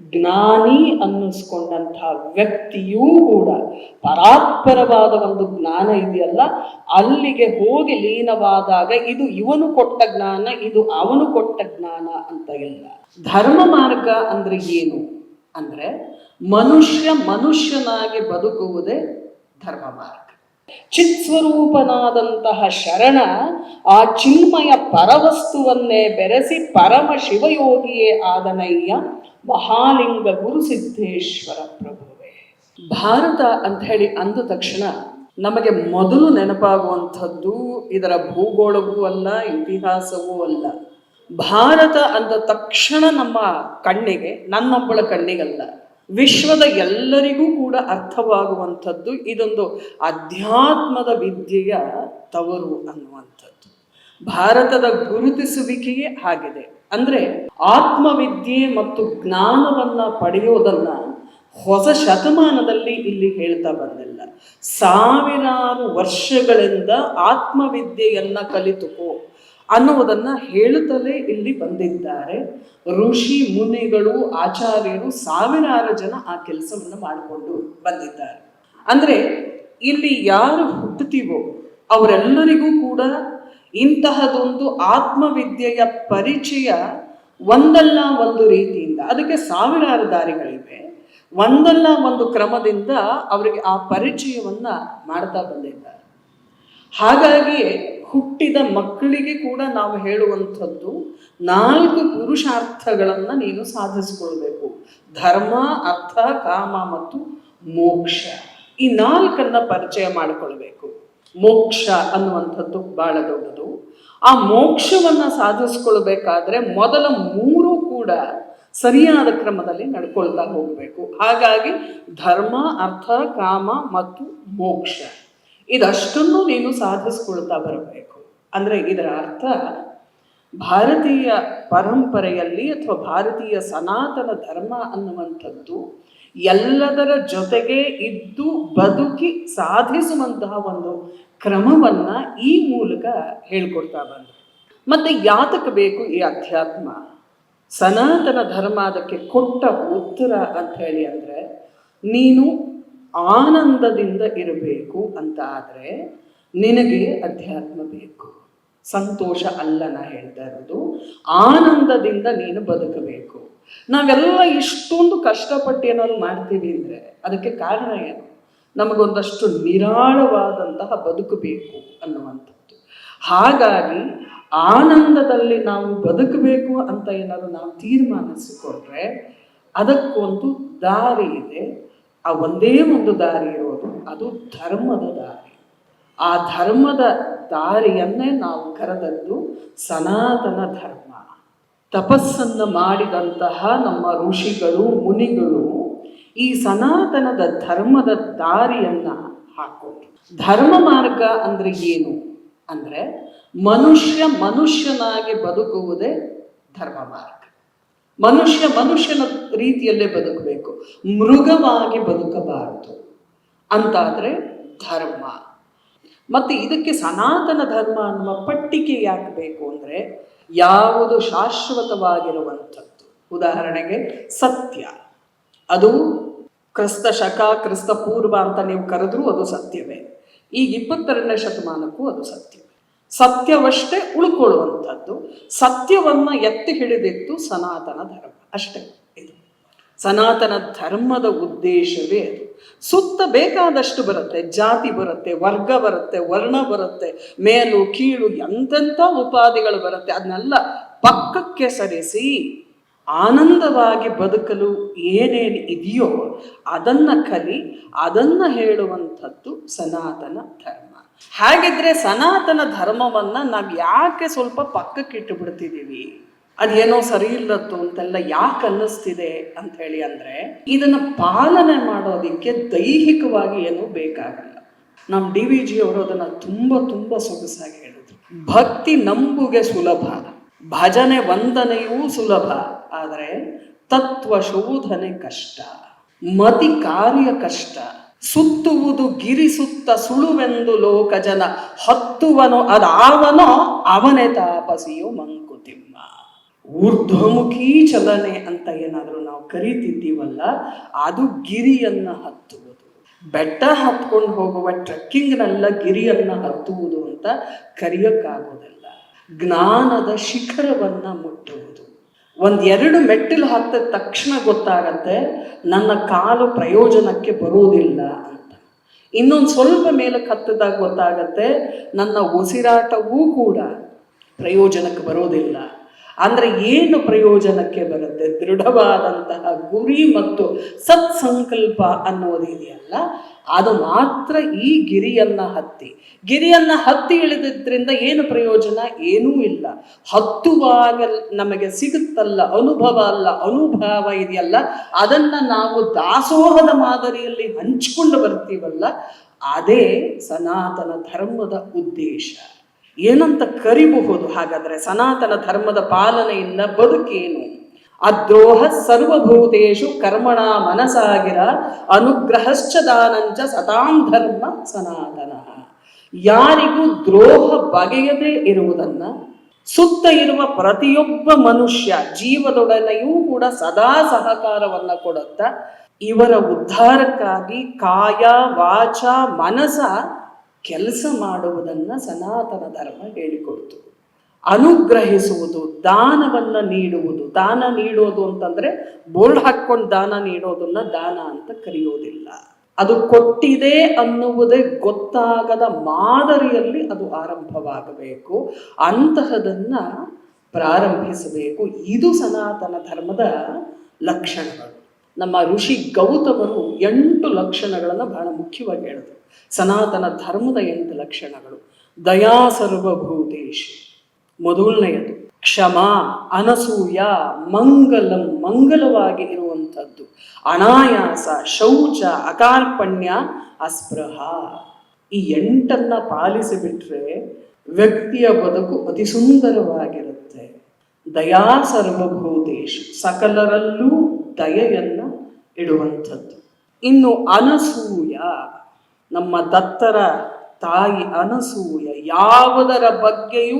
ಜ್ಞಾನಿ ಅನ್ನಿಸ್ಕೊಂಡಂತಹ ವ್ಯಕ್ತಿಯೂ ಕೂಡ ಪರಾತ್ಪರವಾದ ಒಂದು ಜ್ಞಾನ ಇದೆಯಲ್ಲ, ಅಲ್ಲಿಗೆ ಹೋಗಿ ಲೀನವಾದಾಗ ಇದು ಇವನು ಕೊಟ್ಟ ಜ್ಞಾನ, ಇದು ಅವನು ಕೊಟ್ಟ ಜ್ಞಾನ ಅಂತ ಇಲ್ಲ. ಧರ್ಮ ಮಾರ್ಗ ಅಂದ್ರೆ ಏನು? ಅಂದ್ರೆ ಮನುಷ್ಯ ಮನುಷ್ಯನಾಗಿ ಬದುಕುವುದೇ ಧರ್ಮ ಮಾರ್ಗ. ಚಿತ್ಸ್ವರೂಪನಾದಂತಹ ಶರಣ ಆ ಚಿನ್ಮಯ ಪರವಸ್ತುವನ್ನೇ ಬೆರೆಸಿ ಪರಮ ಶಿವಯೋಗಿಯೇ ಆದನಯ್ಯ ಮಹಾಲಿಂಗ ಗುರು ಸಿದ್ದೇಶ್ವರ ಪ್ರಭುವೇ. ಭಾರತ ಅಂತ ಹೇಳಿ ಅಂದ ತಕ್ಷಣ ನಮಗೆ ಮೊದಲು ನೆನಪಾಗುವಂಥದ್ದು ಇದರ ಭೂಗೋಳವೂ ಅಲ್ಲ, ಇತಿಹಾಸವೂ ಅಲ್ಲ. ಭಾರತ ಅಂದ ತಕ್ಷಣ ನಮ್ಮ ಕಣ್ಣಿಗೆ, ನನ್ನೊಬ್ಬಳ ಕಣ್ಣಿಗಲ್ಲ. ವಿಶ್ವದ ಎಲ್ಲರಿಗೂ ಕೂಡ ಅರ್ಥವಾಗುವಂಥದ್ದು ಇದೊಂದು ಅಧ್ಯಾತ್ಮದ ವಿದ್ಯೆಯ ತವರು ಅನ್ನುವಂಥದ್ದು. ಭಾರತದ ಗುರುತಿಸುವಿಕೆಯೇ ಆಗಿದೆ. ಅಂದ್ರೆ ಆತ್ಮವಿದ್ಯೆ ಮತ್ತು ಜ್ಞಾನವನ್ನ ಪಡೆಯೋದನ್ನ ಹೊಸ ಶತಮಾನದಲ್ಲಿ ಇಲ್ಲಿ ಹೇಳ್ತಾ ಬಂದಿಲ್ಲ. ಸಾವಿರಾರು ವರ್ಷಗಳಿಂದ ಆತ್ಮವಿದ್ಯೆಯನ್ನ ಕಲಿತುಕೋ ಅನ್ನುವುದನ್ನ ಹೇಳುತ್ತಲೇ ಇಲ್ಲಿ ಬಂದಿದ್ದಾರೆ. ಋಷಿ ಮುನಿಗಳು, ಆಚಾರ್ಯರು ಸಾವಿರಾರು ಜನ ಆ ಕೆಲಸವನ್ನು ಮಾಡಿಕೊಂಡು ಬಂದಿದ್ದಾರೆ. ಅಂದರೆ ಇಲ್ಲಿ ಯಾರು ಹುಟ್ಟುತ್ತೀವೋ ಅವರೆಲ್ಲರಿಗೂ ಕೂಡ ಇಂತಹದೊಂದು ಆತ್ಮವಿದ್ಯೆಯ ಪರಿಚಯ ಒಂದಲ್ಲ ಒಂದು ರೀತಿಯಿಂದ, ಅದಕ್ಕೆ ಸಾವಿರಾರು ದಾರಿಗಳಿವೆ. ಒಂದಲ್ಲ ಒಂದು ಕ್ರಮದಿಂದ ಅವರಿಗೆ ಆ ಪರಿಚಯವನ್ನ ಮಾಡ್ತಾ ಬಂದಿದ್ದಾರೆ. ಹಾಗಾಗಿಯೇ ಹುಟ್ಟಿದ ಮಕ್ಕಳಿಗೆ ಕೂಡ ನಾವು ಹೇಳುವಂಥದ್ದು ನಾಲ್ಕು ಪುರುಷಾರ್ಥಗಳನ್ನು ನೀನು ಸಾಧಿಸಿಕೊಳ್ಬೇಕು. ಧರ್ಮ, ಅರ್ಥ, ಕಾಮ ಮತ್ತು ಮೋಕ್ಷ. ಈ ನಾಲ್ಕನ್ನ ಪರಿಚಯ ಮಾಡಿಕೊಳ್ಬೇಕು. ಮೋಕ್ಷ ಅನ್ನುವಂಥದ್ದು ಬಹಳ ದೊಡ್ಡದು. ಆ ಮೋಕ್ಷವನ್ನ ಸಾಧಿಸ್ಕೊಳ್ಬೇಕಾದ್ರೆ ಮೊದಲ ಮೂರು ಕೂಡ ಸರಿಯಾದ ಕ್ರಮದಲ್ಲಿ ನಡ್ಕೊಳ್ತಾ ಹೋಗಬೇಕು. ಹಾಗಾಗಿ ಧರ್ಮ, ಅರ್ಥ, ಕಾಮ ಮತ್ತು ಮೋಕ್ಷ. ಇದಷ್ಟನ್ನು ನೀನು ಸಾಧಿಸ್ಕೊಳ್ತಾ ಬರಬೇಕು. ಅಂದ್ರೆ ಇದರ ಅರ್ಥ ಭಾರತೀಯ ಪರಂಪರೆಯಲ್ಲಿ ಅಥವಾ ಭಾರತೀಯ ಸನಾತನ ಧರ್ಮ ಅನ್ನುವಂಥದ್ದು ಎಲ್ಲದರ ಜೊತೆಗೆ ಇದ್ದು ಬದುಕಿ ಸಾಧಿಸುವಂತಹ ಒಂದು ಕ್ರಮವನ್ನ ಈ ಮೂಲಕ ಹೇಳ್ಕೊಡ್ತಾ ಬಂದರು. ಮತ್ತೆ ಯಾತಕ್ಕೆ ಬೇಕು ಈ ಅಧ್ಯಾತ್ಮ? ಸನಾತನ ಧರ್ಮ ಅದಕ್ಕೆ ಕೊಟ್ಟ ಉತ್ತರ ಅಂತ ಹೇಳಿ ಅಂದ್ರೆ ನೀನು ಆನಂದದಿಂದ ಇರಬೇಕು ಅಂತ ಆದರೆ ನಿನಗೆ ಅಧ್ಯಾತ್ಮ ಬೇಕು. ಸಂತೋಷ ಅಲ್ಲ ನಾ ಹೇಳ್ತಾ ಇರೋದು. ಆನಂದದಿಂದ ನೀನು ಬದುಕಬೇಕು. ನಾವೆಲ್ಲ ಇಷ್ಟೊಂದು ಕಷ್ಟಪಟ್ಟು ಏನಾದ್ರು ಮಾಡ್ತೀವಿ ಅಂದ್ರೆ ಅದಕ್ಕೆ ಕಾರಣ ಏನು? ನಮಗೊಂದಷ್ಟು ನಿರಾಳವಾದಂತಹ ಬದುಕಬೇಕು ಅನ್ನುವಂಥದ್ದು. ಹಾಗಾಗಿ ಆನಂದದಲ್ಲಿ ನಾವು ಬದುಕಬೇಕು ಅಂತ ಏನಾದ್ರು ನಾವು ತೀರ್ಮಾನಿಸಿಕೊಂಡ್ರೆ ಅದಕ್ಕೊಂದು ದಾರಿ ಇದೆ. ಆ ಒಂದೇ ಒಂದು ದಾರಿ ಇರೋದು ಅದು ಧರ್ಮದ ದಾರಿ. ಆ ಧರ್ಮದ ದಾರಿಯನ್ನೇ ನಾವು ಕರೆದದ್ದು ಸನಾತನ ಧರ್ಮ. ತಪಸ್ಸನ್ನ ಮಾಡಿದಂತಹ ನಮ್ಮ ಋಷಿಗಳು, ಮುನಿಗಳು ಈ ಸನಾತನದ ಧರ್ಮದ ದಾರಿಯನ್ನ ಹಾಕೋದು ಧರ್ಮ ಮಾರ್ಗ ಅಂದ್ರೆ ಏನು? ಅಂದ್ರೆ ಮನುಷ್ಯ ಮನುಷ್ಯನಾಗಿ ಬದುಕುವುದೇ ಧರ್ಮ ಮಾರ್ಗ. ಮನುಷ್ಯ ಮನುಷ್ಯನ ರೀತಿಯಲ್ಲೇ ಬದುಕಬೇಕು, ಮೃಗವಾಗಿ ಬದುಕಬಾರದು. ಅಂತಾದರೆ ಧರ್ಮ. ಮತ್ತೆ ಇದಕ್ಕೆ ಸನಾತನ ಧರ್ಮ ಅನ್ನುವ ಪಟ್ಟಿಕೆ ಯಾಕೆ ಬೇಕು ಅಂದ್ರೆ ಯಾವುದು ಶಾಶ್ವತವಾಗಿರುವಂಥದ್ದು. ಉದಾಹರಣೆಗೆ ಸತ್ಯ. ಅದು ಕ್ರಿಸ್ತ ಶಕ, ಕ್ರಿಸ್ತ ಪೂರ್ವ ಅಂತ ನೀವು ಕರೆದ್ರೂ ಅದು ಸತ್ಯವೇ. ಈಗ ಇಪ್ಪತ್ತೆರಡನೇ ಶತಮಾನಕ್ಕೂ ಅದು ಸತ್ಯವೇ. ಸತ್ಯವಷ್ಟೇ ಉಳ್ಕೊಳ್ಳುವಂಥದ್ದು. ಸತ್ಯವನ್ನ ಎತ್ತಿ ಹಿಡಿದಿತ್ತು ಸನಾತನ ಧರ್ಮ. ಅಷ್ಟೇ ಇದು. ಸನಾತನ ಧರ್ಮದ ಉದ್ದೇಶವೇ ಅದು. ಸುತ್ತ ಬೇಕಾದಷ್ಟು ಬರುತ್ತೆ, ಜಾತಿ ಬರುತ್ತೆ, ವರ್ಗ ಬರುತ್ತೆ, ವರ್ಣ ಬರುತ್ತೆ, ಮೇಲು, ಕೀಳು, ಎಂತೆಂಥ ಉಪಾಧಿಗಳು ಬರುತ್ತೆ. ಅದನ್ನೆಲ್ಲ ಪಕ್ಕಕ್ಕೆ ಸರಿಸಿ ಆನಂದವಾಗಿ ಬದುಕಲು ಏನೇನು ಇದೆಯೋ ಅದನ್ನ ಕಲಿ, ಅದನ್ನ ಹೇಳುವಂಥದ್ದು ಸನಾತನ ಧರ್ಮ. ಹಾಗಿದ್ರೆ ಸನಾತನ ಧರ್ಮವನ್ನ ನಾವು ಯಾಕೆ ಸ್ವಲ್ಪ ಪಕ್ಕಕ್ಕೆ ಇಟ್ಟು ಬಿಡ್ತಿದ್ದೀವಿ? ಅದೇನೋ ಸರಿ ಇಲ್ಲತ್ತು ಅಂತೆಲ್ಲ ಯಾಕೆ ಅನ್ನಿಸ್ತಿದೆ ಅಂತ ಹೇಳಿ ಅಂದ್ರೆ, ಇದನ್ನ ಪಾಲನೆ ಮಾಡೋದಿಕ್ಕೆ ದೈಹಿಕವಾಗಿ ಏನೂ ಬೇಕಾಗಲ್ಲ. ನಮ್ಮ ಡಿ ವಿ ಜಿ ಅವರು ಅದನ್ನ ತುಂಬಾ ತುಂಬಾ ಸೊಗಸಾಗಿ ಹೇಳಿದ್ರು. ಭಕ್ತಿ ನಂಬುಗೆ ಸುಲಭ. ಭಜನೆ ವಂದನೆಯೂ ಸುಲಭ. ಆದರೆ ತತ್ವ ಶೋಧನೆ ಕಷ್ಟ. ಮತಿ ಕಾರ್ಯ ಕಷ್ಟ. ಸುತ್ತುವುದು ಗಿರಿ ಸುತ್ತ ಸುಳುವೆಂದು ಲೋಕ ಜನ ಹತ್ತುವನು ಅದಾವನೋ ಅವನೇ ತಾಪಸಿಯು ಮಂಕುತಿಮ್ಮ ಊರ್ಧ್ವಮುಖಿ ಚಲನೆ ಅಂತ ಏನಾದರೂ ನಾವು ಕರಿತಿದ್ದೀವಲ್ಲ, ಅದು ಗಿರಿಯನ್ನು ಹತ್ತುವುದು. ಬೆಟ್ಟ ಹತ್ಕೊಂಡು ಹೋಗುವ ಟ್ರೆಕ್ಕಿಂಗ್ನೆಲ್ಲ ಗಿರಿಯನ್ನು ಹತ್ತುವುದು ಅಂತ ಕರೆಯೋಕ್ಕಾಗೋದಿಲ್ಲ. ಜ್ಞಾನದ ಶಿಖರವನ್ನ ಮುಟ್ಟುವುದು. ಒಂದೆರಡು ಮೆಟ್ಟಿಲು ಹತ್ತಿದ ತಕ್ಷಣ ಗೊತ್ತಾಗತ್ತೆ, ನನ್ನ ಕಾಲು ಪ್ರಯೋಜನಕ್ಕೆ ಬರುವುದಿಲ್ಲ ಅಂತ. ಇನ್ನೊಂದು ಸ್ವಲ್ಪ ಮೇಲಕ್ಕೆ ಹತ್ತಿದಾಗ ಗೊತ್ತಾಗತ್ತೆ, ನನ್ನ ಉಸಿರಾಟವೂ ಕೂಡ ಪ್ರಯೋಜನಕ್ಕೆ ಬರೋದಿಲ್ಲ ಅಂದ್ರೆ ಏನು ಪ್ರಯೋಜನಕ್ಕೆ ಬರುತ್ತೆ? ದೃಢವಾದಂತಹ ಗುರಿ ಮತ್ತು ಸತ್ಸಂಕಲ್ಪ ಅನ್ನೋದು ಇದೆಯಲ್ಲ, ಅದು ಮಾತ್ರ ಈ ಗಿರಿಯನ್ನ ಹತ್ತಿ. ಗಿರಿಯನ್ನ ಹತ್ತಿ ಇಳಿದಿದ್ರಿಂದ ಏನು ಪ್ರಯೋಜನ? ಏನೂ ಇಲ್ಲ. ಹತ್ತುವಾಗ ನಮಗೆ ಸಿಗುತ್ತಲ್ಲ, ಅನುಭವ ಅಲ್ಲ, ಅನುಭವ ಇದೆಯಲ್ಲ, ಅದನ್ನ ನಾವು ದಾಸೋಹದ ಮಾದರಿಯಲ್ಲಿ ಹಂಚಿಕೊಂಡು ಬರ್ತೀವಲ್ಲ, ಅದೇ ಸನಾತನ ಧರ್ಮದ ಉದ್ದೇಶ. ಏನಂತ ಕರಿಬಹುದು ಹಾಗಾದ್ರೆ ಸನಾತನ ಧರ್ಮದ ಪಾಲನೆಯಿಂದ ಬದುಕೇನು? ಅದ್ರೋಹ ಸರ್ವಭೂತೇಶು ಕರ್ಮಣ ಮನಸಾಗಿರ ಅನುಗ್ರಹಶ್ಚ ದಾನಂಚ ಸತಾಂ ಧರ್ಮ ಸನಾತನ. ಯಾರಿಗೂ ದ್ರೋಹ ಬಗೆಯದೇ ಇರುವುದನ್ನ ಸುತ್ತ ಇರುವ ಪ್ರತಿಯೊಬ್ಬ ಮನುಷ್ಯ ಜೀವದೊಡನೆಯೂ ಕೂಡ ಸದಾ ಸಹಕಾರವನ್ನ ಕೊಡುತ್ತ ಇವರ ಉದ್ಧಾರಕ್ಕಾಗಿ ಕಾಯ, ವಾಚ, ಮನಸ ಕೆಲಸ ಮಾಡುವುದನ್ನ ಸನಾತನ ಧರ್ಮ ಹೇಳಿಕೊಡ್ತು. ಅನುಗ್ರಹಿಸುವುದು, ದಾನವನ್ನ ನೀಡುವುದು. ದಾನ ನೀಡೋದು ಅಂತಂದ್ರೆ ಬೋರ್ಡ್ ಹಾಕ್ಕೊಂಡು ದಾನ ನೀಡೋದನ್ನ ದಾನ ಅಂತ ಕರೆಯೋದಿಲ್ಲ. ಅದು ಕೊಟ್ಟಿದೆ ಅನ್ನುವುದೇ ಗೊತ್ತಾಗದ ಮಾದರಿಯಲ್ಲಿ ಅದು ಆರಂಭವಾಗಬೇಕು. ಅಂತಹದನ್ನು ಪ್ರಾರಂಭಿಸಬೇಕು. ಇದು ಸನಾತನ ಧರ್ಮದ ಲಕ್ಷಣಗಳು. ನಮ್ಮ ಋಷಿ ಗೌತಮರು ಎಂಟು ಲಕ್ಷಣಗಳನ್ನು ಬಹಳ ಮುಖ್ಯವಾಗಿ ಹೇಳಿದ್ರು ಸನಾತನ ಧರ್ಮದ ಎಂಟು ಲಕ್ಷಣಗಳು. ದಯಾ ಸರ್ವಭೂತೇಶು ಮೊದಲನೆಯದು, ಕ್ಷಮ, ಅನಸೂಯ, ಮಂಗಲಂ, ಮಂಗಲವಾಗಿ ಇರುವಂಥದ್ದು. ಅನಾಯಾಸ, ಶೌಚ, ಅಕಾರ್ಪಣ್ಯ, ಅಸ್ಪೃಹ. ಈ ಎಂಟನ್ನ ಪಾಲಿಸಿಬಿಟ್ರೆ ವ್ಯಕ್ತಿಯ ಬದುಕು ಅತಿ ಸುಂದರವಾಗಿರುತ್ತೆ. ದಯಾ ಸರ್ವಭೂತೇಶು ಸಕಲರಲ್ಲೂ ದಯೆಯನ್ನ ಇಡುವಂಥದ್ದು. ಇನ್ನು ಅನಸೂಯ ನಮ್ಮ ದತ್ತರ ತಾಯಿ ಅನಸೂಯ ಯಾವುದರ ಬಗ್ಗೆಯೂ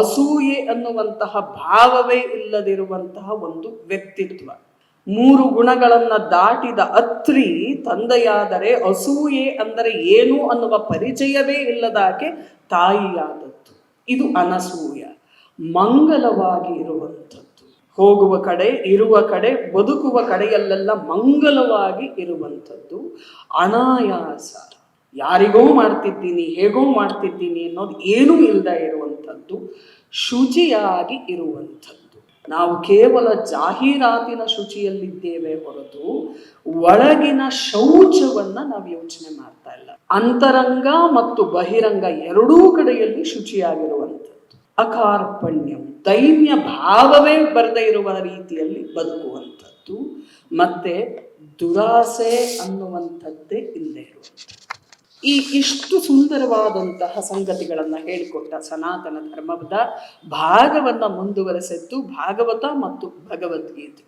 ಅಸೂಯೆ ಅನ್ನುವಂತಹ ಭಾವವೇ ಇಲ್ಲದಿರುವಂತಹ ಒಂದು ವ್ಯಕ್ತಿತ್ವ. ಮೂರು ಗುಣಗಳನ್ನ ದಾಟಿದ ಅತ್ರಿ ತಂದೆಯಾದರೆ ಅಸೂಯೆ ಅಂದರೆ ಏನು ಅನ್ನುವ ಪರಿಚಯವೇ ಇಲ್ಲದಾಕೆ ತಾಯಿಯಾದದ್ದು. ಇದು ಅನಸೂಯ, ಮಂಗಲವಾಗಿ ಇರುವಂಥದ್ದು. ಹೋಗುವ ಕಡೆ, ಇರುವ ಕಡೆ, ಬದುಕುವ ಕಡೆಯಲ್ಲೆಲ್ಲ ಮಂಗಲವಾಗಿ ಇರುವಂಥದ್ದು. ಅನಾಯಾಸ ಯಾರಿಗೋ ಮಾಡ್ತಿದ್ದೀನಿ, ಹೇಗೋ ಮಾಡ್ತಿದ್ದೀನಿ ಅನ್ನೋದು ಏನೂ ಇಲ್ಲದೆ ಇರುವಂಥದ್ದು, ಶುಚಿಯಾಗಿ ಇರುವಂಥದ್ದು. ನಾವು ಕೇವಲ ಜಾಹೀರಾತಿನ ಶುಚಿಯಲ್ಲಿದ್ದೇವೆ ಹೊರತು ಒಳಗಿನ ಶೌಚವನ್ನ ನಾವು ಯೋಚನೆ ಮಾಡ್ತಾ ಇಲ್ಲ. ಅಂತರಂಗ ಮತ್ತು ಬಹಿರಂಗ ಎರಡೂ ಕಡೆಯಲ್ಲಿ ಶುಚಿಯಾಗಿರುವಂಥದ್ದು. ಅಕಾರ್ಪಣ್ಯಂ, ದೈನ್ಯ ಭಾವವೇ ಬರದೇ ಇರುವ ರೀತಿಯಲ್ಲಿ ಬದುಕುವಂಥದ್ದು. ಮತ್ತೆ ದುರಾಸೆ ಅನ್ನುವಂಥದ್ದೇ ಇಲ್ಲದೆ ಇರುವಂಥದ್ದು. ಈ ಇಷ್ಟು ಸುಂದರವಾದಂತಹ ಸಂಗತಿಗಳನ್ನು ಹೇಳಿಕೊಟ್ಟ ಸನಾತನ ಧರ್ಮದ ಭಾಗವನ್ನ ಮುಂದುವರೆಸಿದ್ದು ಭಾಗವತ ಮತ್ತು ಭಗವದ್ಗೀತೆ.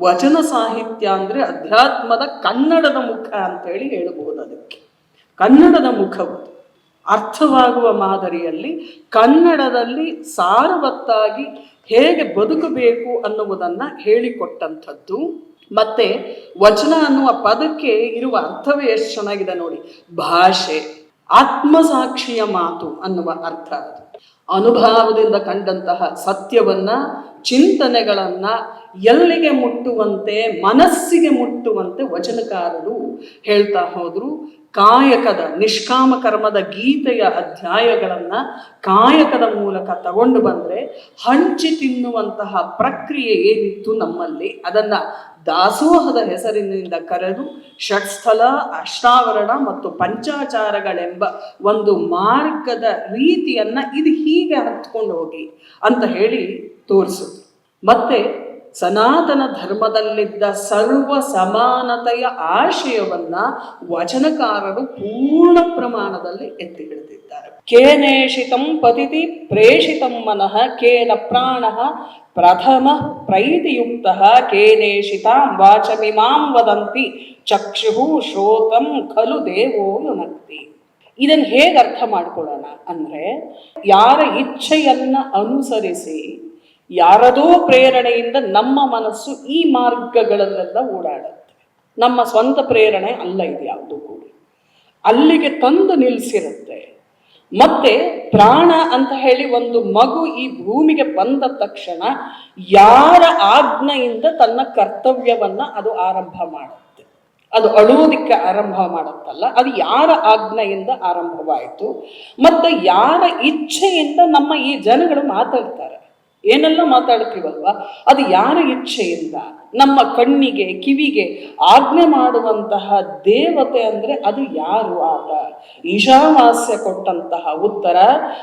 ವಚನ ಸಾಹಿತ್ಯ ಅಂದ್ರೆ ಅಧ್ಯಾತ್ಮದ ಕನ್ನಡದ ಮುಖ ಅಂತ ಹೇಳಿ ಹೇಳಬಹುದು ಅದಕ್ಕೆ. ಕನ್ನಡದ ಮುಖವು ಅರ್ಥವಾಗುವ ಮಾದರಿಯಲ್ಲಿ ಕನ್ನಡದಲ್ಲಿ ಸಾರವತ್ತಾಗಿ ಹೇಗೆ ಬದುಕಬೇಕು ಅನ್ನುವುದನ್ನ ಹೇಳಿಕೊಟ್ಟಂಥದ್ದು. ಮತ್ತೆ ವಚನ ಅನ್ನುವ ಪದಕ್ಕೆ ಇರುವ ಅರ್ಥವೇ ಎಷ್ಟು ಚೆನ್ನಾಗಿದೆ ನೋಡಿ. ಭಾಷೆ, ಆತ್ಮಸಾಕ್ಷಿಯ ಮಾತು ಅನ್ನುವ ಅರ್ಥ ಅದು. ಅನುಭವದಿಂದ ಕಂಡಂತಹ ಸತ್ಯವನ್ನ, ಚಿಂತನೆಗಳನ್ನ ಎಲ್ಲಿಗೆ ಮುಟ್ಟುವಂತೆ, ಮನಸ್ಸಿಗೆ ಮುಟ್ಟುವಂತೆ ವಚನಕಾರರು ಹೇಳ್ತಾ ಹೋದ್ರು. ಕಾಯಕದ, ನಿಷ್ಕಾಮ ಕರ್ಮದ ಗೀತೆಯ ಅಧ್ಯಾಯಗಳನ್ನ ಕಾಯಕದ ಮೂಲಕ ತಗೊಂಡು ಬಂದ್ರೆ ಹಂಚಿ ತಿನ್ನುವಂತಹ ಪ್ರಕ್ರಿಯೆ ಏನಿತ್ತು ನಮ್ಮಲ್ಲಿ, ಅದನ್ನ ದಾಸೋಹದ ಹೆಸರಿನಿಂದ ಕರೆದು ಷಟ್ಸ್ಥಲ, ಅಷ್ಟಾವರಣ ಮತ್ತು ಪಂಚಾಚಾರಗಳೆಂಬ ಒಂದು ಮಾರ್ಗದ ರೀತಿಯನ್ನ ಇದು ಹೀಗೆ ಹತ್ಕೊಂಡು ಹೋಗಿ ಅಂತ ಹೇಳಿ ತೋರಿಸಿದ್ರು ಮತ್ತೆ ಸನಾತನ ಧರ್ಮದಲ್ಲಿದ್ದ ಸರ್ವ ಸಮಾನತೆಯ ಆಶಯವನ್ನ ವಚನಕಾರರು ಪೂರ್ಣ ಪ್ರಮಾಣದಲ್ಲಿ ಎತ್ತಿ ಹಿಡಿದಿದ್ದಾರೆ. ಕೇನೇಷಿತಂ ಪತಿತಿ ಪ್ರೇಷಿತಂ ಮನಃ ಕೇನ ಪ್ರಾಣ ಪ್ರಥಮ ಪ್ರೈತಿಯುಕ್ತ ಕೇನೇಷಿತಾಂ ವಾಚಮಿಮಾಂ ವದಂತಿ ಚಕ್ಷುಹು ಶ್ರೋತಂ ಖಲು ದೇವೋ ಯುನಕ್ತಿ ಇದನ್ನು ಹೇಗೆ ಅರ್ಥ ಮಾಡ್ಕೊಳ್ಳೋಣ ಅಂದರೆ ಯಾರ ಇಚ್ಛೆಯನ್ನ ಅನುಸರಿಸಿ ಯಾರದೋ ಪ್ರೇರಣೆಯಿಂದ ನಮ್ಮ ಮನಸ್ಸು ಈ ಮಾರ್ಗಗಳಲ್ಲೆಲ್ಲ ಓಡಾಡುತ್ತೆ. ನಮ್ಮ ಸ್ವಂತ ಪ್ರೇರಣೆ ಅಲ್ಲ ಇದು ಯಾವುದು ಕೂಡ. ಅಲ್ಲಿಗೆ ತಂದು ನಿಲ್ಲಿಸಿರುತ್ತೆ ಮತ್ತೆ ಪ್ರಾಣ ಅಂತ ಹೇಳಿ ಒಂದು ಮಗು ಈ ಭೂಮಿಗೆ ಬಂದ ತಕ್ಷಣ ಯಾರ ಆಜ್ಞೆಯಿಂದ ತನ್ನ ಕರ್ತವ್ಯವನ್ನ ಅದು ಆರಂಭ ಮಾಡುತ್ತೆ. ಅದು ಅಳುವುದಕ್ಕೆ ಆರಂಭ ಮಾಡುತ್ತಲ್ಲ, ಅದು ಯಾರ ಆಜ್ಞೆಯಿಂದ ಆರಂಭವಾಯಿತು, ಮತ್ತೆ ಯಾರ ಇಚ್ಛೆಯಿಂದ ನಮ್ಮ ಈ ಜನಗಳು ಮಾತಾಡ್ತಾರೆ. ಏನೆಲ್ಲ ಮಾತಾಡ್ತೀವಲ್ವಾ? ಅದು ಯಾರ ಇಚ್ಛೆಯಿಂದ? ನಮ್ಮ ಕಣ್ಣಿಗೆ, ಕಿವಿಗೆ ಆಜ್ಞೆ ಮಾಡುವಂತಹ ದೇವತೆ ಅಂದ್ರೆ ಅದು ಯಾರು ಆತ? ಈಶಾವಾಸ್ಯ ಕೊಟ್ಟಂತಹ ಉತ್ತರ,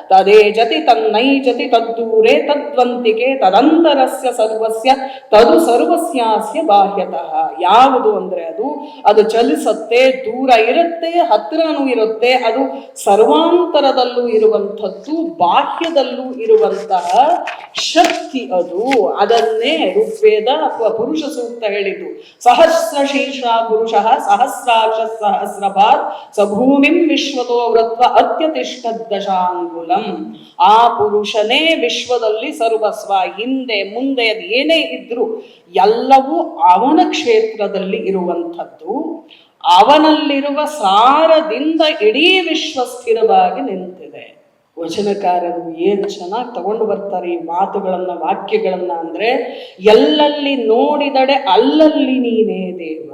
ತದೇ ಜತಿ ತನ್ನೈ ಜತಿ ತದ್ದೂರೆ ತದ್ವಂತಿಕೆ ತದಂತರಸ್ಯ ಸರ್ವಸ್ಯ ತದು ಸರ್ವಸ್ಯಾಸ್ಯ ಬಾಹ್ಯತಃ. ಯಾವುದು ಅಂದ್ರೆ ಅದು? ಅದು ಚಲಿಸುತ್ತೆ, ದೂರ ಇರುತ್ತೆ ಹತ್ತಿರನೂ ಇರುತ್ತೆ, ಅದು ಸರ್ವಾಂತರದಲ್ಲೂ ಇರುವಂಥದ್ದು, ಬಾಹ್ಯದಲ್ಲೂ ಇರುವಂತಹ ಶಕ್ತಿ ಅದು. ಅದನ್ನೇ ಋಗ್ವೇದ ಅಥವಾ ಪುರುಷ ಸೂಕ್ತ ಹೇಳಿತು ಸಹಸ್ರ ಶೀರ್ಷ ಪುರುಷ ಸಹಸ್ರಾಕ್ಷ ಸಹಸ್ರಭಾತ್ ಸಭೂಮಿಂ ವಿಶ್ವತೋ ವೃತ್ವ ಅತ್ಯತಿಷ್ಠ ದಶಾಂಗುಲಂ ಆ ಪುರುಷನೇ ವಿಶ್ವದಲ್ಲಿ ಸರ್ವಸ್ವ. ಹಿಂದೆ ಮುಂದೆ ಏನೇ ಇದ್ರು ಎಲ್ಲವೂ ಅವನ ಕ್ಷೇತ್ರದಲ್ಲಿ ಇರುವಂಥದ್ದು. ಅವನಲ್ಲಿರುವ ಸಾರದಿಂದ ಇಡೀ ವಿಶ್ವ ಸ್ಥಿರವಾಗಿ ನಿಂತಿದೆ. ವಚನಕಾರರು ಏನು ಚೆನ್ನಾಗಿ ತಗೊಂಡು ಬರ್ತಾರೆ ಈ ಮಾತುಗಳನ್ನು ವಾಕ್ಯಗಳನ್ನು ಅಂದ್ರೆ ಎಲ್ಲಲ್ಲಿ ನೋಡಿದಡೆ ಅಲ್ಲಲ್ಲಿ ನೀನೇ ದೇವ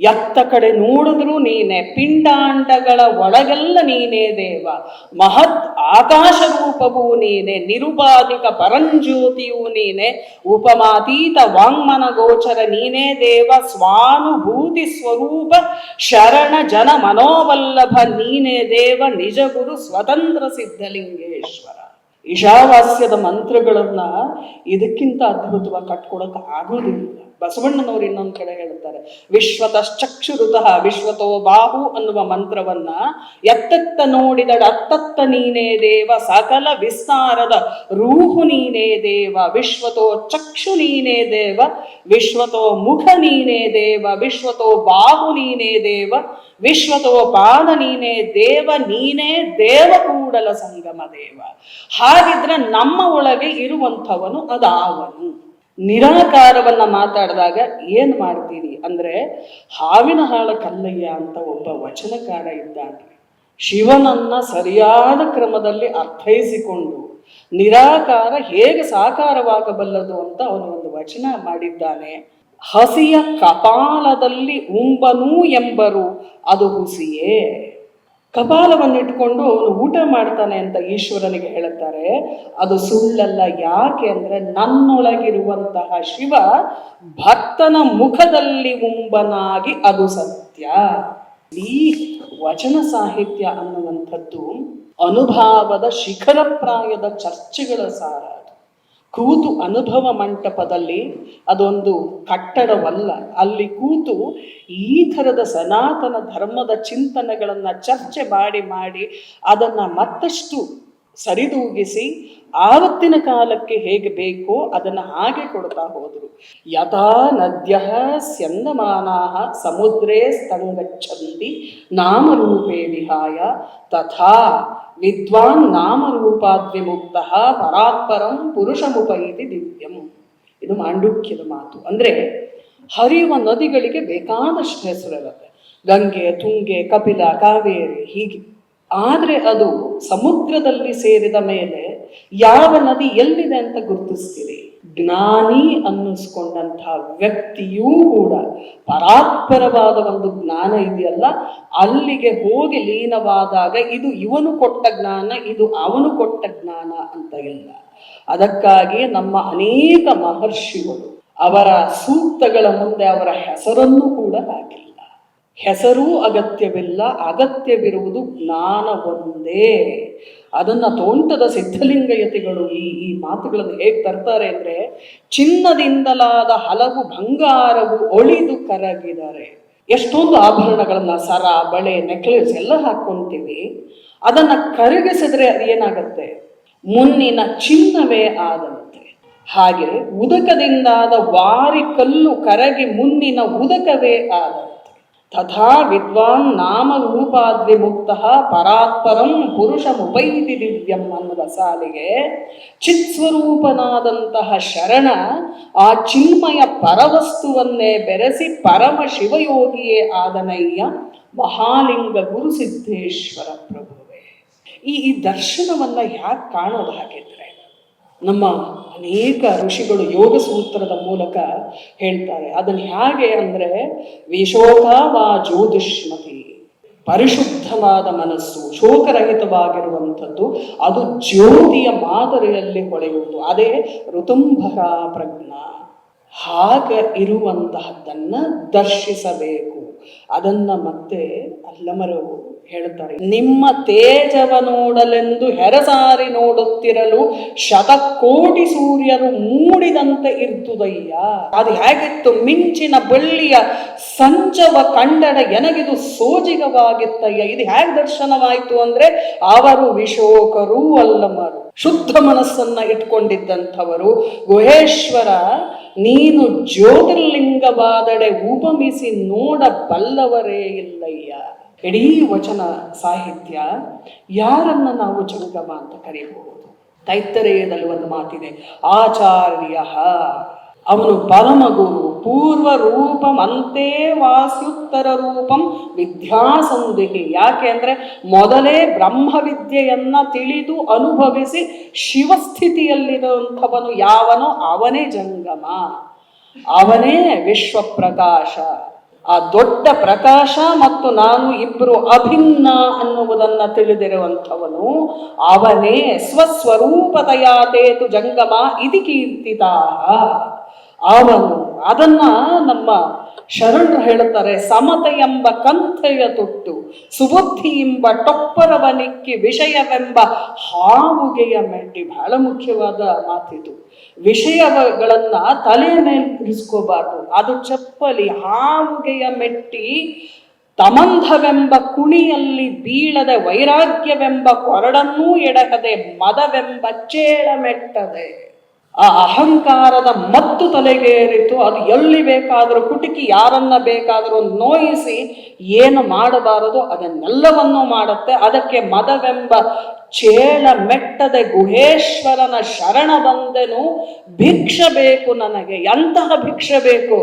ಎತ್ತ ಕಡೆ ನೋಡಿದ್ರು ನೀನೆ, ಪಿಂಡಾಂಡಗಳ ಒಳಗೆಲ್ಲ ನೀನೇ ದೇವ. ಮಹತ್ ಆಕಾಶ ರೂಪವೂ ನೀನೆ, ನಿರುಪಾಧಿಕ ಪರಂಜ್ಯೋತಿಯೂ ನೀನೆ, ಉಪಮಾತೀತ ವಾಂಗ್ಮನ ಗೋಚರ ನೀನೇ ದೇವ. ಸ್ವಾನುಭೂತಿ ಸ್ವರೂಪ, ಶರಣ ಜನ ಮನೋವಲ್ಲಭ ನೀನೇ ದೇವ. ನಿಜ ಗುರು ಸ್ವತಂತ್ರ ಸಿದ್ಧಲಿಂಗೇಶ್ವರ. ಈಶಾವಾಸ್ಯದ ಮಂತ್ರಗಳನ್ನ ಇದಕ್ಕಿಂತ ಅದ್ಭುತವಾಗಿ ಕಟ್ಕೊಳಕ್ ಆಗೋದಿಲ್ಲ. ಬಸವಣ್ಣನವರು ಇನ್ನೊಂದು ಕಡೆ ಹೇಳುತ್ತಾರೆ ವಿಶ್ವತಶ್ಚಕ್ಷುರುತಃ ವಿಶ್ವತೋ ಬಾಹು ಅನ್ನುವ ಮಂತ್ರವನ್ನ ಎತ್ತತ್ತ ನೋಡಿದಡ ಅತ್ತತ್ತ ನೀನೇ ದೇವ, ಸಕಲ ವಿಸ್ತಾರದ ರೂಹು ನೀನೇ ದೇವ, ವಿಶ್ವತೋ ಚಕ್ಷು ನೀನೇ ದೇವ, ವಿಶ್ವತೋ ಮುಖ ನೀನೇ ದೇವ, ವಿಶ್ವತೋ ಬಾಹು ನೀನೇ ದೇವ, ವಿಶ್ವತೋ ಪಾದ ನೀನೇ ದೇವ ನೀನೇ ದೇವ ಕೂಡಲ ಸಂಗಮ ದೇವ. ಹಾಗಿದ್ರೆ ನಮ್ಮ ಒಳಗೆ ಇರುವಂಥವನು ಅದಾವನು. ನಿರಾಕಾರವನ್ನ ಮಾತಾಡಿದಾಗ ಏನ್ ಮಾಡ್ತೀರಿ? ಅಂದ್ರೆ ಹಾವಿನ ಹಾಳ ಕಲ್ಲಯ್ಯ ಅಂತ ಒಬ್ಬ ವಚನಕಾರ ಇದ್ದಾನೆ. ಶಿವನನ್ನ ಸರಿಯಾದ ಕ್ರಮದಲ್ಲಿ ಅರ್ಥೈಸಿಕೊಂಡು ನಿರಾಕಾರ ಹೇಗೆ ಸಾಕಾರವಾಗಬಲ್ಲದು ಅಂತ ಅವನು ಒಂದು ವಚನ ಮಾಡಿದ್ದಾನೆ. ಹಸಿಯ ಕಪಾಲದಲ್ಲಿ ಉಂಬನು ಎಂಬರು ಅದು ಹುಸಿಯೇ. ಕಪಾಲವನ್ನು ಇಟ್ಟುಕೊಂಡು ಅವನು ಊಟ ಮಾಡ್ತಾನೆ ಅಂತ ಈಶ್ವರನಿಗೆ ಹೇಳುತ್ತಾರೆ ಅದು ಸುಳ್ಳಲ್ಲ, ಯಾಕೆ ಅಂದ್ರೆ ನನ್ನೊಳಗಿರುವಂತಹ ಶಿವ ಭಕ್ತನ ಮುಖದಲ್ಲಿ ಉಂಬನಾಗಿ ಅದು ಸತ್ಯ ಈ ವಚನ ಸಾಹಿತ್ಯ ಅನ್ನುವಂಥದ್ದು ಅನುಭಾವದ ಶಿಖರಪ್ರಾಯದ ಚರ್ಚೆಗಳ ಸಾರ. ಕೂತು ಅನುಭವ ಮಂಟಪದಲ್ಲಿ ಅದೊಂದು ಕಟ್ಟಡವಲ್ಲ. ಅಲ್ಲಿ ಕೂತು ಈ ಥರದ ಸನಾತನ ಧರ್ಮದ ಚಿಂತನೆಗಳನ್ನು ಚರ್ಚೆ ಮಾಡಿ ಮಾಡಿ ಅದನ್ನು ಮತ್ತಷ್ಟು ಸರಿದೂಗಿಸಿ ಆವತ್ತಿನ ಕಾಲಕ್ಕೆ ಹೇಗೆ ಬೇಕೋ ಅದನ್ನ ಹಾಗೆ ಕೊಡ್ತಾ ಹೋದರು. ಯಥಾ ನದ್ಯ ಸ್ಯಂದಮಾನ ಸಮುದ್ರೇ ಸ್ತಂಗಚ್ಚಂತಿ ನಾಮರೂಪೇ ವಿಹಾಯ ತಥಾ ವಿದ್ವಾನ್ ನಾಮರೂಪಾದ್ವಿಮುಕ್ತ ಪರಾತ್ಪರಂ ಪುರುಷಮುಪೈತಿ ದಿವ್ಯಂ. ಇದು ಮಾಂಡುಕ್ಯದ ಮಾತು. ಅಂದ್ರೆ ಹರಿಯುವ ನದಿಗಳಿಗೆ ಬೇಕಾದಷ್ಟು ಹೆಸರಿರುತ್ತೆ. ಗಂಗೆ, ತುಂಗೆ, ಕಪಿಲ, ಕಾವೇರಿ ಹೀಗೆ. ಆದರೆ ಅದು ಸಮುದ್ರದಲ್ಲಿ ಸೇರಿದ ಮೇಲೆ ಯಾವ ನದಿ ಎಲ್ಲಿದೆ ಅಂತ ಗುರುತಿಸ್ತೀರಿ? ಜ್ಞಾನಿ ಅನ್ನಿಸ್ಕೊಂಡಂತಹ ವ್ಯಕ್ತಿಯೂ ಕೂಡ ಪರಾತ್ಪರವಾದ ಒಂದು ಜ್ಞಾನ ಇದೆಯಲ್ಲ, ಅಲ್ಲಿಗೆ ಹೋಗಿ ಲೀನವಾದಾಗ ಇದು ಇವನು ಕೊಟ್ಟ ಜ್ಞಾನ, ಇದು ಅವನು ಕೊಟ್ಟ ಜ್ಞಾನ ಅಂತ ಇಲ್ಲ. ಅದಕ್ಕಾಗಿ ನಮ್ಮ ಅನೇಕ ಮಹರ್ಷಿಗಳು ಅವರ ಸೂಕ್ತಗಳ ಮುಂದೆ ಅವರ ಹೆಸರನ್ನು ಕೂಡ ಹಾಕಿಲ್ಲ. ಹೆಸರೂ ಅಗತ್ಯವಿಲ್ಲ, ಅಗತ್ಯವಿರುವುದು ಜ್ಞಾನ ಒಂದೇ ಅದನ್ನು ತೋಂಟದ ಸಿದ್ಧಲಿಂಗಯತಿಗಳು ಈ ಈ ಮಾತುಗಳನ್ನು ಹೇಗೆ ತರ್ತಾರೆ ಅಂದ್ರೆ, ಚಿನ್ನದಿಂದಲಾದ ಹಲವು ಬಂಗಾರವು ಒಳಿದು ಕರಗಿದರೆ. ಎಷ್ಟೊಂದು ಆಭರಣಗಳನ್ನು ಸರ, ಬಳೆ, ನೆಕ್ಲೆಸ್ ಎಲ್ಲ ಹಾಕೊಂತೀವಿ. ಅದನ್ನ ಕರಗಿಸಿದ್ರೆ ಅದು ಏನಾಗತ್ತೆ? ಮುನ್ನಿನ ಚಿನ್ನವೇ ಆದಂತೆ. ಹಾಗೆ ಉದಕದಿಂದಾದ ವಾರಿ ಕಲ್ಲು ಕರಗಿ ಮುನ್ನಿನ ಉದಕವೇ ಆದಂತೆ. ತಥಾ ವಿದ್ವಾನ್ ನಾಮ ರೂಪಾದ್ವಿಮುಕ್ತ ಪರಾತ್ಪರಂ ಪುರುಷಮುಪೈತಿ ದಿವ್ಯಂ ಅನ್ನುವ ಸಾಲಿಗೆ ಚಿತ್ಸ್ವರೂಪನಾದಂತಹ ಶರಣ ಆ ಚಿನ್ಮಯ ಪರವಸ್ತುವನ್ನೇ ಬೆರೆಸಿ ಪರಮ ಶಿವಯೋಗಿಯೇ ಆದನಯ್ಯ ಮಹಾಲಿಂಗ ಗುರುಸಿದ್ದೇಶ್ವರ ಪ್ರಭುವೆ. ಈ ಈ ದರ್ಶನವನ್ನ ಯಾಕೆ ಕಾಣೋದು ಹಾಗಿದ್ರೆ ನಮ್ಮ ಅನೇಕ ಋಷಿಗಳು ಯೋಗ ಸೂತ್ರದ ಮೂಲಕ ಹೇಳ್ತಾರೆ. ಅದನ್ನು ಹೇಗೆ ಅಂದರೆ ವಾ ಜ್ಯೋತಿಷ್ಮತಿ, ಪರಿಶುದ್ಧವಾದ ಮನಸ್ಸು, ಶೋಕರಹಿತವಾಗಿರುವಂಥದ್ದು, ಅದು ಜ್ಯೋತಿಯ ಮಾದರಿಯಲ್ಲಿ ಹೊಳೆಯುವುದು. ಅದೇ ಋತುಂಭರ ಪ್ರಜ್ಞ. ಹಾಗ ಇರುವಂತಹದ್ದನ್ನು ದರ್ಶಿಸಬೇಕು. ಅದನ್ನು ಮತ್ತೆ ಅಲ್ಲಮರು ಹೇಳುತ್ತಾರೆ. ನಿಮ್ಮ ತೇಜವ ನೋಡಲೆಂದು ಹೆರಸಾರಿ ನೋಡುತ್ತಿರಲು ಶತಕೋಟಿ ಸೂರ್ಯರು ಮೂಡಿದಂತೆ ಇರ್ತುದಯ್ಯ. ಅದು ಹೇಗಿತ್ತು? ಮಿಂಚಿನ ಬಳ್ಳಿಯ ಸಂಜವ ಕಂಡಡ ಎನಗಿದು ಸೋಜಿಗವಾಗಿತ್ತಯ್ಯ. ಇದು ಹೇಗೆ ದರ್ಶನವಾಯಿತು ಅಂದ್ರೆ ಅವರು ವಿಶೋಕರು ಅಲ್ಲಮರು ಶುದ್ಧ ಮನಸ್ಸನ್ನ ಇಟ್ಕೊಂಡಿದ್ದಂಥವರು. ಗುಹೇಶ್ವರ, ನೀನು ಜ್ಯೋತಿರ್ಲಿಂಗವಾದಡೆ ಉಪಮಿಸಿ ನೋಡಬಲ್ಲವರೇ ಇಲ್ಲಯ್ಯ. ಇಡೀ ವಚನ ಸಾಹಿತ್ಯ ಯಾರನ್ನ ನಾವು ಜಂಗಮ ಅಂತ ಕರೆಯಬಹುದು? ತೈತ್ತರೇಯದಲ್ಲಿ ಒಂದು ಮಾತಿದೆ, ಆಚಾರ್ಯ ಅವನು ಪರಮಗುರು ಪೂರ್ವ ರೂಪಮಂತೆ ವಾಸ್ಯುತ್ತರ ರೂಪಂ ವಿದ್ಯಾಸಂದಿಹಿ ಯಾಕೆ ಅಂದ್ರೆ ಮೊದಲೇ ಬ್ರಹ್ಮವಿದ್ಯೆಯನ್ನ ತಿಳಿದು ಅನುಭವಿಸಿ ಶಿವಸ್ಥಿತಿಯಲ್ಲಿರುವಂಥವನು ಯಾವನೋ? ಅವನೇ ಜಂಗಮ. ಅವನೇ ವಿಶ್ವ ಪ್ರಕಾಶ ಆ ದೊಡ್ಡ ಪ್ರಕಾಶ ಮತ್ತು ನಾನು ಇಬ್ಬರು ಅಭಿನ್ನ ಅನ್ನುವುದನ್ನು ತಿಳಿದಿರುವಂಥವನು, ಅವನೇ ಸ್ವಸ್ವರೂಪತಯಾತೇತು ಜಂಗಮ ಇತಿ ಕೀರ್ತಿತ. ಅವನು ಅದನ್ನ ನಮ್ಮ ಶರಣರು ಹೇಳುತ್ತಾರೆ ಸಮತ ಎಂಬ ಕಂಥೆಯ ತೊಟ್ಟು, ಸುಬುದ್ಧಿ ಎಂಬ ಟೊಪ್ಪರವನಿಕ್ಕಿ ವಿಷಯವೆಂಬ ಹಾವುಗೆಯ ಮೆಟ್ಟಿ. ಬಹಳ ಮುಖ್ಯವಾದ ಮಾತಿದು. ವಿಷಯಗಳನ್ನ ತಲೆಯ ಮೇಲೆ ಇರಿಸ್ಕೋಬಾರ್ದು ಅದು ಚಪ್ಪಲಿ, ಹಾವುಗೆಯ ಮೆಟ್ಟಿ, ತಮಂಧವೆಂಬ ಕುಣಿಯಲ್ಲಿ ಬೀಳದೆ ವೈರಾಗ್ಯವೆಂಬ ಕೊರಡನ್ನೂ ಎಡಗದೆ ಮದವೆಂಬ ಚೇಳ ಮೆಟ್ಟದೆ. ಆ ಅಹಂಕಾರದ ಮತ್ತು ತಲೆಗೇರಿತು ಅದು ಎಲ್ಲಿ ಬೇಕಾದರೂ ಕುಟುಕಿ ಯಾರನ್ನ ಬೇಕಾದರೂ ನೋಯಿಸಿ ಏನು ಮಾಡಬಾರದು ಅದನ್ನೆಲ್ಲವನ್ನೂ ಮಾಡುತ್ತೆ. ಅದಕ್ಕೆ ಮದವೆಂಬ ಚೇಳ ಮೆಟ್ಟದೆ ಗುಹೇಶ್ವರನ ಶರಣ ಬಂದೆನು. ಭಿಕ್ಷ ಬೇಕು ನನಗೆ, ಎಂತಹ ಭಿಕ್ಷ ಬೇಕು?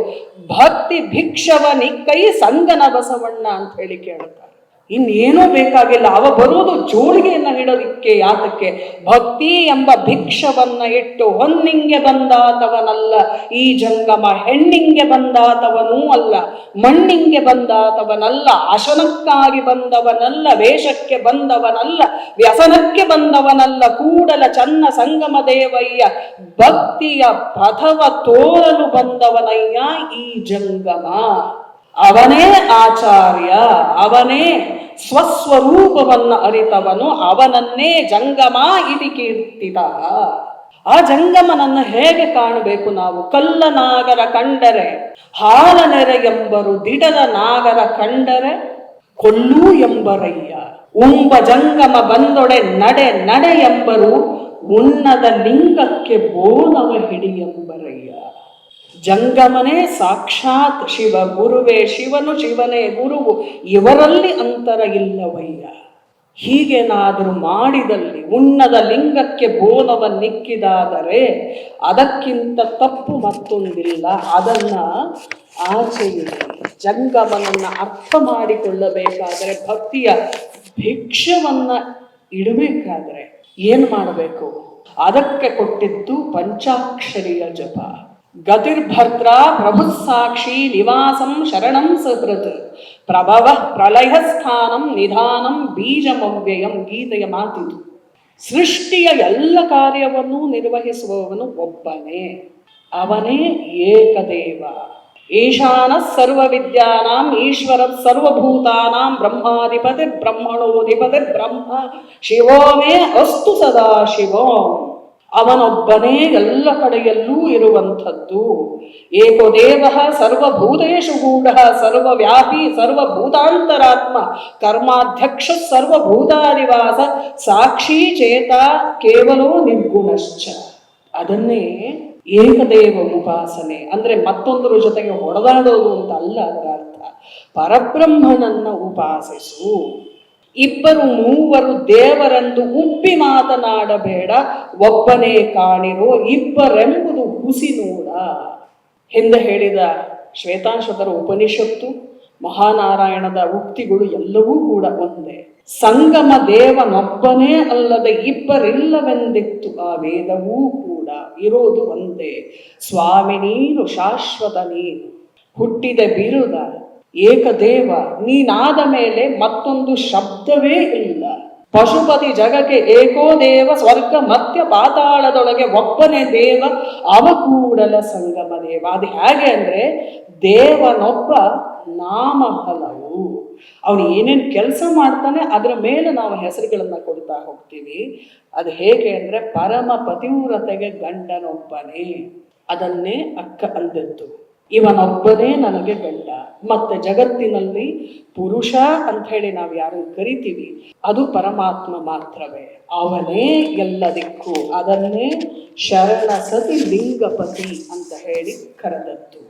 ಭಕ್ತಿ ಭಿಕ್ಷವ ನಿಕ್ಕೈ ಸಂಗನ ಬಸವಣ್ಣ ಅಂತ ಹೇಳಿ ಕೇಳುತ್ತಾರೆ. ಇನ್ನೇನೂ ಬೇಕಾಗಿಲ್ಲ. ಅವ ಬರುವುದು ಜೋಳಿಗೆಯನ್ನ ಹಿಡೋದಿಕ್ಕೆ, ಯಾತಕ್ಕೆ? ಭಕ್ತಿ ಎಂಬ ಭಿಕ್ಷವನ್ನ ಇಟ್ಟು ಹೊನ್ನಿಂಗೆ ಬಂದಾತವನಲ್ಲ. ಈ ಜಂಗಮ ಹೆಣ್ಣಿಂಗೆ ಬಂದಾತವನೂ ಅಲ್ಲ. ಮಣ್ಣಿಂಗೆ ಬಂದಾತವನಲ್ಲ. ಅಶನಕ್ಕಾಗಿ ಬಂದವನಲ್ಲ. ವೇಷಕ್ಕೆ ಬಂದವನಲ್ಲ. ವ್ಯಸನಕ್ಕೆ ಬಂದವನಲ್ಲ. ಕೂಡಲ ಚನ್ನ ಸಂಗಮ ದೇವಯ್ಯ ಭಕ್ತಿಯ ಪಥವ ತೋರಲು ಬಂದವನಯ್ಯ ಈ ಜಂಗಮ. ಅವನೇ ಆಚಾರ್ಯ, ಅವನೇ ಸ್ವಸ್ವರೂಪವನ್ನ ಅರಿತವನು, ಅವನನ್ನೇ ಜಂಗಮ ಇತಿ ಕೀರ್ತಿತ. ಆ ಜಂಗಮನನ್ನು ಹೇಗೆ ಕಾಣಬೇಕು ನಾವು? ಕಲ್ಲ ನಾಗರ ಕಂಡರೆ, ಹಾಲ ನೆರೆ ಎಂಬರು ದಿಡದ ನಾಗರ ಕಂಡರೆ, ಕೊಲ್ಲು ಎಂಬರಯ್ಯ, ಉಂಬ ಜಂಗಮ ಬಂದೊಡೆ ನಡೆ ನಡೆ ಎಂಬರು ಉನ್ನದ ಲಿಂಗಕ್ಕೆ ಬೋನವ ಹಿಡಿ ಎಂಬರಯ್ಯ. ಜಂಗಮನೇ ಸಾಕ್ಷಾತ್ ಶಿವ ಗುರುವೇ ಶಿವನು ಶಿವನೇ ಗುರುವು, ಇವರಲ್ಲಿ ಅಂತರ ಇಲ್ಲವಯ್ಯ. ಹೀಗೇನಾದರೂ ಮಾಡಿದಲ್ಲಿ ಉನ್ನದ ಲಿಂಗಕ್ಕೆ ಬೋಧವ ನಿಕ್ಕಿದಾದರೆ ಅದಕ್ಕಿಂತ ತಪ್ಪು ಮತ್ತೊಂದಿಲ್ಲ. ಅದನ್ನ ಆಚೆಯಿಡಿ. ಜಂಗಮನನ್ನು ಅರ್ಥ ಮಾಡಿಕೊಳ್ಳಬೇಕಾದರೆ ಭಕ್ತಿಯ ಭಿಕ್ಷವನ್ನ ಇಡಬೇಕಾದರೆ ಏನು ಮಾಡಬೇಕು? ಅದಕ್ಕೆ ಕೊಟ್ಟಿದ್ದು ಪಂಚಾಕ್ಷರಿಯ ಜಪ. ಗತಿರ್ಭರ್ತ್ರ ಪ್ರಭು ಸಾಕ್ಷಿ ನಿವಾಸಂ ಶರಣಂ ಸುಹೃತ್ ಪ್ರಭವ ಪ್ರಲಯ ಸ್ಥಾನಂ ನಿಧಾನಂ ಬೀಜಮವ್ಯಯಂ ಗೀತೆಯ ಮಾತಿದು ಸೃಷ್ಟಿಯ ಎಲ್ಲ ಕಾರ್ಯವನ್ನು ನಿರ್ವಹಿಸುವವನು ಒಬ್ಬನೇ। ಅವನೇ ಏಕದೇವ। ಈಶಾನ ಸರ್ವ ವಿದ್ಯಾನಾಂ ಈಶ್ವರ ಸರ್ವಭೂತಾನಾಂ ಬ್ರಹ್ಮಾಧಿಪತಿ ಬ್ರಹ್ಮಣೋಧಿಪತಿ ಬ್ರಹ್ಮ ಶಿವೋ ಮೇ ಅಸ್ತು ಸದಾ ಶಿವೋಂ ಅವನೊಬ್ಬನೇ ಎಲ್ಲ ಕಡೆಯಲ್ಲೂ ಇರುವಂಥದ್ದು. ಏಕದೇವ ಸರ್ವಭೂತೇಶು ಗೂಢ, ಸರ್ವವ್ಯಾಪಿ ಸರ್ವಭೂತಾಂತರಾತ್ಮ, ಕರ್ಮಾಧ್ಯಕ್ಷ ಸರ್ವಭೂತಾನಿವಾಸ ಸಾಕ್ಷಿ ಚೇತ ಕೇವಲೋ ನಿರ್ಗುಣಶ್ಚ. ಅದನ್ನೇ ಏಕದೇವ ಉಪಾಸನೆ. ಅಂದ್ರೆ ಮತ್ತೊಂದರ ಜೊತೆಗೆ ಹೊಡೆದಾಡೋದು ಅಂತ ಅಲ್ಲ ಅದರ ಅರ್ಥ. ಪರಬ್ರಹ್ಮನನ್ನ ಉಪಾಸಿಸು. ಇಬ್ಬರು ಮೂವರು ದೇವರೆಂದು ಉಪ್ಪಿ ಮಾತನಾಡಬೇಡ, ಒಬ್ಬನೇ ಕಾಣಿರೋ ಇಬ್ಬರೆಂಬುದು ಹುಸಿ ನೋಡ. ಎಂದು ಹೇಳಿದ ಶ್ವೇತಾಂಶದರ ಉಪನಿಷತ್ತು, ಮಹಾನಾರಾಯಣದ ಉಕ್ತಿಗಳು ಎಲ್ಲವೂ ಕೂಡ ಒಂದೇ. ಸಂಗಮ ದೇವನೊಬ್ಬನೇ ಅಲ್ಲದೆ ಇಬ್ಬರಿಲ್ಲವೆಂದಿತ್ತು ಆ ವೇದವೂ ಕೂಡ. ಇರೋದು ಒಂದೇ. ಸ್ವಾಮಿ ನೀನು ಶಾಶ್ವತ ನೀನು. ಹುಟ್ಟಿದ ಬಿರುದ ಏಕದೇವ, ನೀನಾದ ಮೇಲೆ ಮತ್ತೊಂದು ಶಬ್ದವೇ ಇಲ್ಲ. ಪಶುಪತಿ ಜಗಕ್ಕೆ ಏಕೋ ದೇವ, ಸ್ವರ್ಗ ಮಧ್ಯ ಪಾತಾಳದೊಳಗೆ ಒಬ್ಬನೇ ದೇವ, ಅವಕೂಡಲ ಸಂಗಮ ದೇವ. ಅದು ಹೇಗೆ ಅಂದ್ರೆ, ದೇವನೊಬ್ಬ ನಾಮ ಹಲವು ಅವನು ಏನೇನು ಕೆಲಸ ಮಾಡ್ತಾನೆ, ಅದರ ಮೇಲೆ ನಾವು ಹೆಸರುಗಳನ್ನು ಕೊಡ್ತಾ ಹೋಗ್ತೀವಿ. ಅದು ಹೇಗೆ ಅಂದ್ರೆ, ಪರಮ ಪತಿವ್ರತೆಗೆ ಗಂಡನೊಬ್ಬನೇ. ಅದನ್ನೇ ಅಕ್ಕ ಅಂದದ್ದು. ಇವನೊಬ್ಬನೇ ನನಗೆ ಗಂಡ. ಮತ್ತೆ ಜಗತ್ತಿನಲ್ಲಿ ಪುರುಷ ಅಂತ ಹೇಳಿ ನಾವು ಯಾರು ಕರಿತೀವಿ, ಅದು ಪರಮಾತ್ಮ ಮಾತ್ರವೇ. ಅವನೇ ಎಲ್ಲದಕ್ಕೂ ಅದನ್ನೇ ಶರಣ ಸತಿ ಲಿಂಗಪತಿ ಅಂತ ಹೇಳಿ ಕರೆದದ್ದು.